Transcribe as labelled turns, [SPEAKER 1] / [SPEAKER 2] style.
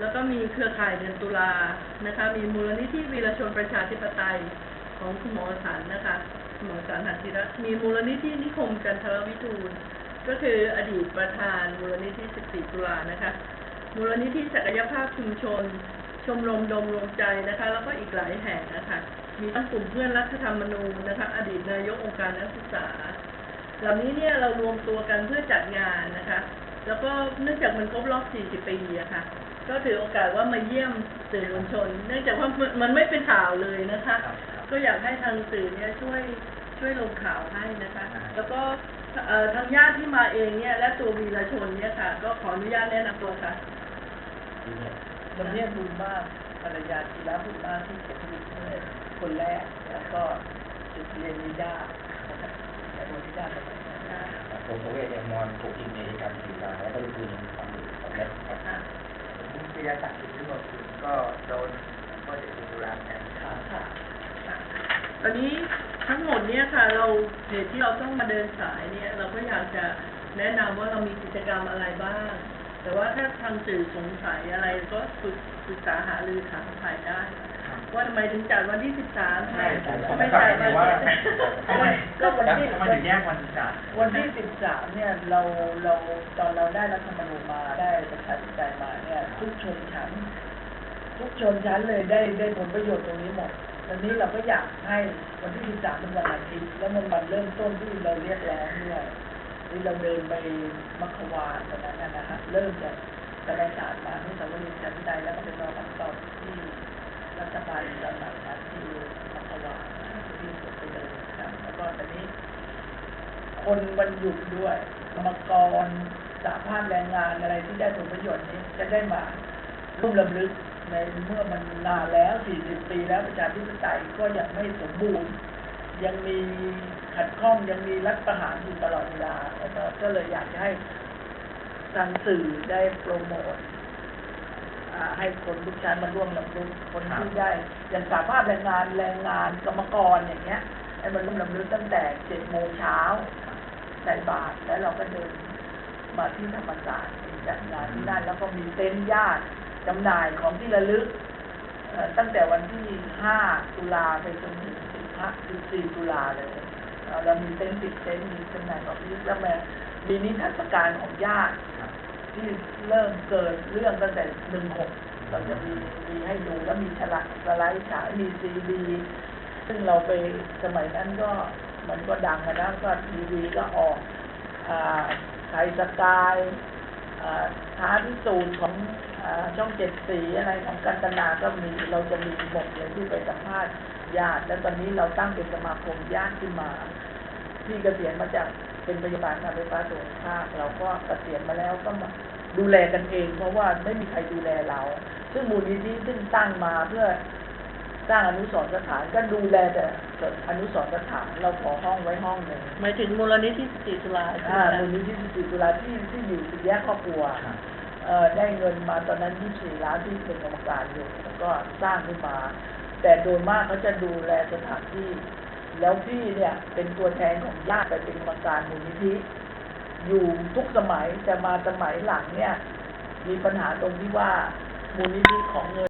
[SPEAKER 1] แล้วก็มีเครือข่ายเดือนตุลานะคะ มีมูลนิธิวีรชนประชาธิปไตยของคุณหมอสันนะคะคุณหมอสันหัตถิรัตน์มีมูลนิธินิคมจันทรวิทูลก็คืออดีตประธานมูลนิธิ 14 ตุลานะคะ มูลนิธิศักยภาพชุมชน ชมรมดมรวมใจนะคะ แล้วก็อีกหลายแห่งนะคะ มีทั้งกลุ่มเพื่อนรัฐธรรมนูญนะคะ อดีตนายกองค์การนักศึกษา เหล่านี้เนี่ยเรารวมตัวกันเพื่อจัดงานนะคะ แล้วก็เนื่องจากมันครบรอบ 40 ปีอะค่ะ ก็ถือโอกาสว่ามาเยี่ยมสื่อมวลชน เนื่องจากว่ามันมันไม่เป็นข่าวเลยนะคะ ก็อยากให้ทางสื่อเนี่ยช่วยช่วยลงข่าวให้นะคะ แล้วก็เอ่อทางญาติที่มาเองเนี่ย และตัววีรชนเนี่ยค่ะ ก็ขออนุญาตแนะนำตัวค่ะ
[SPEAKER 2] ลำเนียบุญมากภรรยาธีระบุญมากที่เสียชีวิตเมื่อคนแรก แล้วก็จุดเรียนนิด้านะครับแต่โดนนิด้าไปไหนนะ
[SPEAKER 3] ผมประเวศเอมอนถูกยิงในเหตุการณ์ สีดาแล้วก็ลูกปืนยิงอยู่สำเร็จครับ
[SPEAKER 4] ผมปิยศักดิ์สิทธิ์วิมลกุลก็โดนก็จะถูกตุลาแทน
[SPEAKER 2] ขาขาด
[SPEAKER 1] ตอนนี้ทั้งหมดเนี่ยค่ะ เราเหตุที่เราต้องมาเดินสายเนี่ย เราก็อยากจะแนะนำว่าเรามีกิจกรรมอะไรบ้าง แต่ว่าถ้าทางสื่อสงสัยอะไรก็ปรึกปรึกษาหารือถามถ่ายได้ ว่าทำไมถึงจัดวันที่สิบสามทำไมไม่จัดวันที่
[SPEAKER 4] ทำไม
[SPEAKER 2] ก็วันที่
[SPEAKER 4] ทำไมถึงแยกวันจัด
[SPEAKER 2] วันที่สิบสามเนี่ยเราเราตอนเราได้รัฐธรรมนูญมาได้ประชาธิปไตยมาเนี่ยทุกชนชั้น ทุกชนชั้นเลยได้ได้ผลประโยชน์ตรงนี้หมดตอนนี้เราก็อยากให้วันที่สิบสามเป็นวันอาทิตย์แล้วมันวันเริ่มต้นที่เราเรียกร้องด้วยที่เราเดินไปมัคควานตอนนั้นนะนะฮะเริ่มจากกระดาษมาที่สาวรีย์จันทร์ใดแล้วก็เป็นรอคำตอบที่รัฐบาลตอนหลังนะที่มัคควานนะที่สุดไปเลยนะครับแล้วก็ตอนนี้ คนวันหยุดด้วยกรรมกรสาภาพแรงงานอะไรที่ได้ผลประโยชน์นี้จะได้มาร่วมลำลึกในเมื่อมันนานแล้ว 40 ปีแล้วประชาธิปไตยก็ยังไม่สมบูรณ์ ยังมีขัดข้องยังมีรัฐประหารอยู่ตลอดเวลาแล้วก็เลยอยากจะให้ทางสื่อได้โปรโมทให้คนทุกชั้นมาร่วมลำลึกคนที่ได้อย่างสาภาพแรงงานแรงงานกรรมกรอย่างเงี้ยให้มันร่วมลำลึกตั้งแต่เจ็ดโมงเช้า ใส่บาตรแล้วเราก็เดินมาที่ธรรมศาสตร์จัดงานที่นั่นแล้วก็มีเต็นท์ญาติจำหน่ายของที่ระลึกเอ่อตั้งแต่วันที่ห้าตุลาไปจนถึงสิบห้าสิบสี่ตุลาเลยเอ่อเรามีเต็นท์ติดเต็นท์มีจำหน่ายของที่ระลึกแล้วมามีนิทรรศการของญาติที่เริ่มเกิดเรื่องตั้งแต่หนึ่งหกเราจะมีมีให้ดูแล้วมีฉลากสไลด์ฉายมีซีดีซึ่งเราไปสมัยนั้นก็ มันก็ดังอะนะก็ทีวีก็ออกอไทยสกายอ่าท้าพิสูจน์ของอช่องเจ็ดสีอะไรของกันตนาก็มีเราจะมีหมดเลยที่ไปสัมภาษณ์ญาติ แล้วตอนนี้เราตั้งเป็นสมาคมญาติขึ้นมาที่เกษียณมาจากเป็นพยาบาลการไฟฟ้าส่วนภาคเราก็เกษียณมาแล้วก็มาดูแลกันเอง เพราะว่าไม่มีใครดูแลเรา ซึ่งมูลนิธิซึ่งตั้งมาเพื่อ สร้างอนุสรณ์สถานก็ดูแลแต่อนุสรณ์สถานเราขอห้องไว้ห้องหนึ่ง
[SPEAKER 1] หมายถึงมูลนิธิสิตุลาใช่
[SPEAKER 2] อ่า
[SPEAKER 1] ไหม
[SPEAKER 2] มูลนิธิสิริตุลาที่ที่อยู่สี่แยกครอบครัวเอ่อได้เงินมาตอนนั้น24ล้านที่เป็นกรรมการอยู่แล้วก็สร้างขึ้นมา แต่โดยมากเขาจะดูแลสถานที่ แล้วพี่เนี่ยเป็นตัวแทนของญาติไปเป็นกรรมการมูลนิธิอยู่ทุกสมัยแต่มาสมัยหลังเนี่ย มีปัญหาตรงที่ว่ามูลนิธิของเงิน